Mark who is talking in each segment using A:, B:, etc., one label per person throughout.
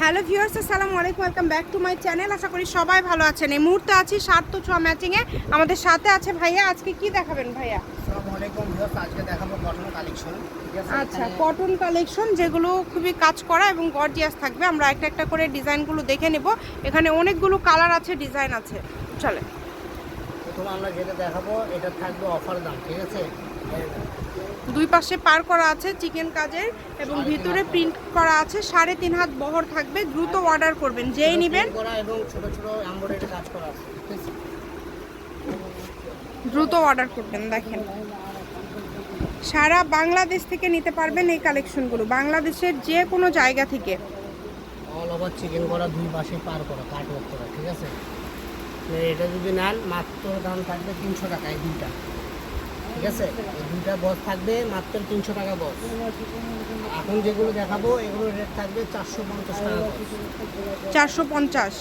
A: Hello viewers আসসালামু আলাইকুম welcome back to my channel. আশা করি সবাই ভালো আছেন। এই মুহূর্তে আছি সাত তো ছোঁয়া ম্যাচিংয়ে আমাদের সাথে আছে ভাইয়া আজকে কি দেখাবেন ভাইয়া?
B: আসসালামু আলাইকুম ভিউয়ার্স আজকে দেখাবো কটন কালেকশন
A: আচ্ছা কটন কালেকশন যেগুলো খুবই কাজ করা এবং গর্জিয়াস থাকবে। আমরা একটা একটা করে ডিজাইনগুলো দেখে নেব। এখানে অনেকগুলো কালার আছে ডিজাইন আছে। চলে
B: প্রথমে আমরা যেটা দেখাবো এটা থাকবে অফার দাম ঠিক আছে?
A: দুই পাশে পার করা আছে চিকেন কাজের এবং ভিতরে প্রিন্ট করা আছে সাড়ে তিন হাত বহর থাকবে দ্রুত অর্ডার করবেন যেই নেবেন।
B: এবং ছোট ছোট এমব্রয়ডারি কাজ করা আছে ঠিক আছে?
A: দ্রুত অর্ডার করবেন দেখেন। সারা বাংলাদেশ থেকে নিতে পারবেন এই কালেকশনগুলো বাংলাদেশের যে কোনো জায়গা থেকে।
B: অল ওভার চিকেন করা দুই পাশে পার করা কাট করা ঠিক আছে? এটা যদি নেন মাত্র দাম থাকবে তিনশো টাকা এই দুইটা। ঠিক আছে? এই দুইটা বস থাকবে মাত্র তিনশো টাকা বস এখন যেগুলো দেখাবো এগুলো রেট থাকবে চারশো পঞ্চাশ টাকা
A: চারশো পঞ্চাশ।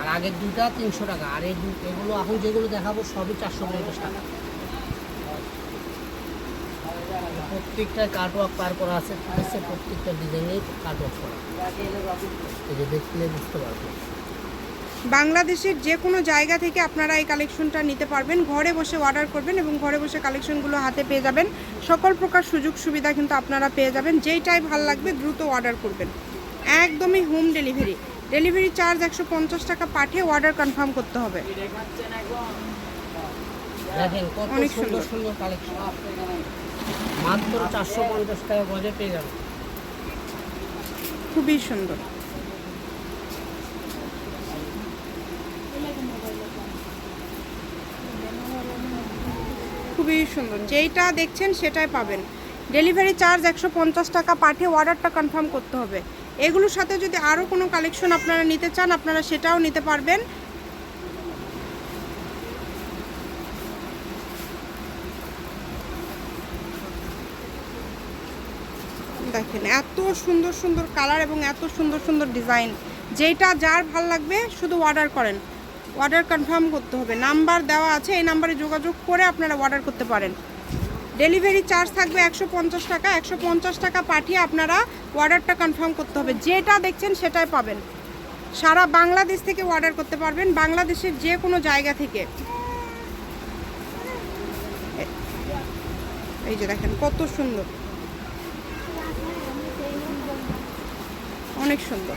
B: আর আগের দুইটা তিনশো টাকা। আর এই এগুলো এখন যেগুলো দেখাবো সবই চারশো পঞ্চাশ টাকা। প্রত্যেকটা কাটওয়ার্ক পার করা আছে ঠিক আছে? প্রত্যেকটা ডিজাইনেই কাটওয়ার্ক করা। এই যে দেখলে বুঝতে পারবে।
A: বাংলাদেশের যে কোনো জায়গা থেকে আপনারা এই কালেকশনটা নিতে পারবেন। ঘরে বসে অর্ডার করবেন এবং ঘরে বসে কালেকশনগুলো হাতে পেয়ে যাবেন। সকল প্রকার সুযোগ সুবিধা কিন্তু আপনারা পেয়ে যাবেন। যেইটাই ভালো লাগবে দ্রুত অর্ডার করবেন। একদমই হোম ডেলিভারি ডেলিভারি চার্জ একশো পঞ্চাশ টাকা পাঠিয়ে অর্ডার কনফার্ম করতে হবে। অনেক
B: সুন্দর
A: সুন্দর।
B: সুন্দর কালেকশন। মাত্র চারশো পঞ্চাশ টাকা গজে পেয়ে যাবে
A: খুবই সুন্দর। খুবই সুন্দর। যেইটা দেখছেন সেটাই পাবেন। ডেলিভারি চার্জ একশো পঞ্চাশ টাকা, পাঠিয়ে অর্ডারটা কনফার্ম করতে হবে। এগুলোর সাথে যদি আরও কোনো কালেকশন আপনারা নিতে চান, আপনারা সেটাও নিতে পারবেন। দেখেন, এত সুন্দর সুন্দর কালার এবং এত সুন্দর সুন্দর ডিজাইন যেটা যার ভালো লাগবে, শুধু অর্ডার করেন। অর্ডার কনফার্ম করতে হবে। নাম্বার দেওয়া আছে, এই নাম্বারে যোগাযোগ করে আপনারা অর্ডার করতে পারেন। ডেলিভারি চার্জ থাকবে একশো পঞ্চাশ টাকা, একশো পঞ্চাশ টাকা পাঠিয়ে আপনারা অর্ডারটা কনফার্ম করতে হবে। যেটা দেখছেন সেটাই পাবেন। সারা বাংলাদেশ থেকে অর্ডার করতে পারবেন, বাংলাদেশের যে কোনো জায়গা থেকে। এই যে দেখেন, কত সুন্দর। অনেক সুন্দর।